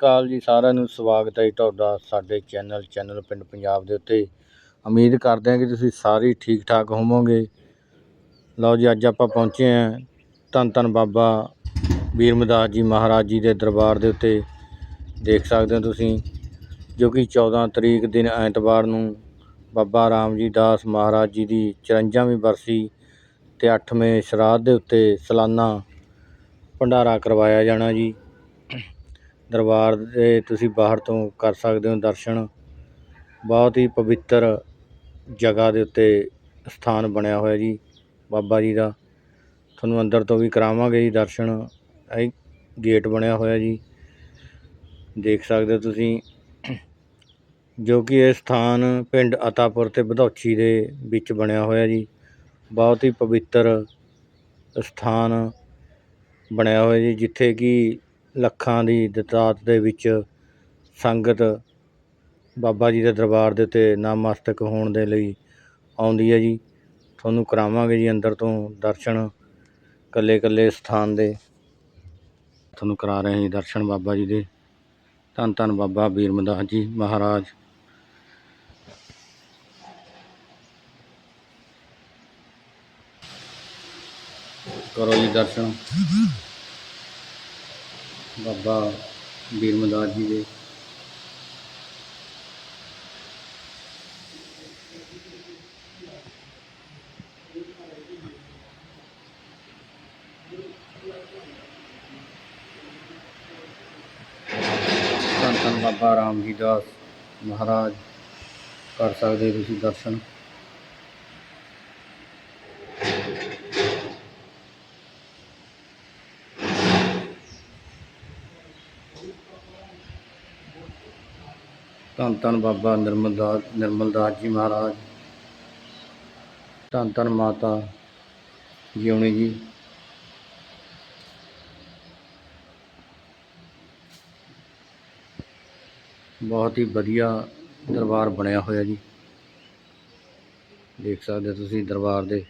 ਅਕਾਲ ਜੀ ਸਾਰਿਆਂ ਨੂੰ ਸਵਾਗਤ ਹੈ ਜੀ ਤੁਹਾਡਾ ਸਾਡੇ ਚੈਨਲ ਚੈਨਲ ਪਿੰਡ ਪੰਜਾਬ ਦੇ ਉੱਤੇ। ਉਮੀਦ ਕਰਦੇ ਹਾਂ ਕਿ ਤੁਸੀਂ ਸਾਰੇ ਠੀਕ ਠਾਕ ਹੋਵੋਗੇ। ਲਓ ਜੀ, ਅੱਜ ਆਪਾਂ ਪਹੁੰਚੇ ਹਾਂ ਧੰਨ ਧੰਨ ਬਾਬਾ ਵੀਰਮਦਾਸ ਜੀ ਮਹਾਰਾਜ ਜੀ ਦੇ ਦਰਬਾਰ ਦੇ ਉੱਤੇ। ਦੇਖ ਸਕਦੇ ਹੋ ਤੁਸੀਂ, ਜੋ ਕਿ 14 ਤਰੀਕ ਦਿਨ ਐਤਵਾਰ ਨੂੰ ਬਾਬਾ ਰਾਮ ਜੀ ਦਾਸ ਮਹਾਰਾਜ ਜੀ ਦੀ 54ਵੀਂ ਬਰਸੀ ਤੇ 8ਵੇਂ ਸ਼ਰਾਧ ਦੇ ਉੱਤੇ ਸਾਲਾਨਾ ਭੰਡਾਰਾ ਕਰਵਾਇਆ ਜਾਣਾ ਜੀ। ਦਰਬਾਰ ਦੇ ਤੁਸੀਂ ਬਾਹਰ ਤੋਂ ਕਰ ਸਕਦੇ ਹੋ ਦਰਸ਼ਨ। ਬਹੁਤ ਹੀ ਪਵਿੱਤਰ ਜਗ੍ਹਾ ਦੇ ਉੱਤੇ ਸਥਾਨ ਬਣਿਆ ਹੋਇਆ ਜੀ ਬਾਬਾ ਜੀ ਦਾ। ਤੁਹਾਨੂੰ ਅੰਦਰ ਤੋਂ ਵੀ ਕਰਾਵਾਂਗੇ ਜੀ ਦਰਸ਼ਨ। ਇਹ ਗੇਟ ਬਣਿਆ ਹੋਇਆ ਜੀ। ਦੇਖ ਸਕਦੇ ਹੋ ਤੁਸੀਂ, ਜੋ ਕਿ ਇਹ ਸਥਾਨ ਪਿੰਡ ਅਤਾਪੁਰ ਤੇ ਬਧੌਚੀ ਦੇ ਵਿੱਚ ਬਣਿਆ ਹੋਇਆ ਜੀ। ਬਹੁਤ ਹੀ ਪਵਿੱਤਰ ਸਥਾਨ ਬਣਿਆ ਹੋਇਆ ਜੀ, ਜਿੱਥੇ ਕਿ ਲੱਖਾਂ ਦੀ ਤਦਾਦ ਦੇ ਵਿੱਚ ਸੰਗਤ ਬਾਬਾ ਜੀ ਦੇ ਦਰਬਾਰ ਦੇ ਉੱਤੇ ਨਮਸਤਕ ਹੋਣ ਦੇ ਲਈ ਆਉਂਦੀ ਹੈ ਜੀ। ਤੁਹਾਨੂੰ ਕਰਾਵਾਂਗੇ ਜੀ ਅੰਦਰ ਤੋਂ ਦਰਸ਼ਨ ਇਕੱਲੇ ਇਕੱਲੇ ਸਥਾਨ ਦੇ। ਤੁਹਾਨੂੰ ਕਰਾ ਰਹੇ ਹਾਂ ਜੀ ਦਰਸ਼ਨ ਬਾਬਾ ਜੀ ਦੇ। ਧੰਨ ਧੰਨ ਬਾਬਾ ਵੀਰਮਦਾਸ ਜੀ ਮਹਾਰਾਜ। ਕਰੋ ਜੀ ਦਰਸ਼ਨ। ਬਾਬਾ ਵੀਰਮਦਾਸ ਜੀ ਦੇ ਧੰਨ ਧੰਨ ਬਾਬਾ ਰਾਮ ਜੀ ਦਾਸ ਮਹਾਰਾਜ ਕਰ ਸਕਦੇ ਹੋ ਤੁਸੀਂ ਦਰਸ਼ਨ ਧੰਨ ਧੰਨ ਬਾਬਾ ਨਿਰਮਲ ਦਾਸ ਨਿਰਮਲ ਦਾਸ ਜੀ ਮਹਾਰਾਜ। ਧੰਨ ਧੰਨ ਮਾਤਾ ਜਿਉਣੀ ਜੀ। ਬਹੁਤ ਹੀ ਵਧੀਆ ਦਰਬਾਰ ਬਣਿਆ ਹੋਇਆ ਜੀ। ਦੇਖ ਸਕਦੇ ਤੁਸੀਂ ਦਰਬਾਰ ਦੇ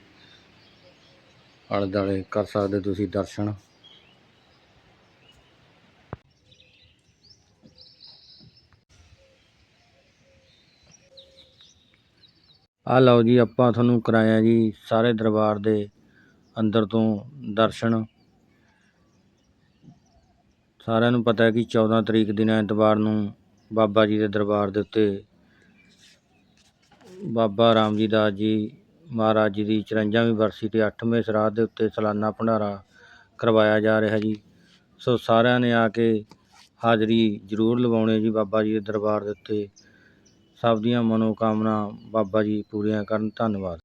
ਆਲੇ ਦੁਆਲੇ ਕਰ ਸਕਦੇ ਤੁਸੀਂ ਦਰਸ਼ਨ। ਆ ਲਓ ਜੀ, ਆਪਾਂ ਤੁਹਾਨੂੰ ਕਰਾਇਆ ਜੀ ਸਾਰੇ ਦਰਬਾਰ ਦੇ ਅੰਦਰ ਤੋਂ ਦਰਸ਼ਨ। ਸਾਰਿਆਂ ਨੂੰ ਪਤਾ ਹੈ ਕਿ 14 ਤਰੀਕ ਦਿਨ ਐਤਵਾਰ ਨੂੰ ਬਾਬਾ ਜੀ ਦੇ ਦਰਬਾਰ ਦੇ ਉੱਤੇ। ਬਾਬਾ ਰਾਮ ਜੀ ਦਾਸ ਜੀ ਮਹਾਰਾਜ ਜੀ ਦੀ 54ਵੀਂ ਬਰਸੀ ਤੇ 8ਵੇਂ ਸ਼ਰਾਧ ਦੇ ਉੱਤੇ ਸਾਲਾਨਾ ਭੰਡਾਰਾ ਕਰਵਾਇਆ ਜਾ ਰਿਹਾ ਜੀ। ਸੋ ਸਾਰਿਆਂ ਨੇ ਆ ਕੇ ਹਾਜ਼ਰੀ ਜ਼ਰੂਰ ਲਵਾਉਣੀ ਜੀ ਬਾਬਾ ਜੀ ਦੇ ਦਰਬਾਰ ਦੇ ਉੱਤੇ। ਸਭ ਦੀਆਂ ਮਨੋਕਾਮਨਾ ਬਾਬਾ ਜੀ ਪੂਰੀਆਂ ਕਰਨ ਧੰਨਵਾਦ।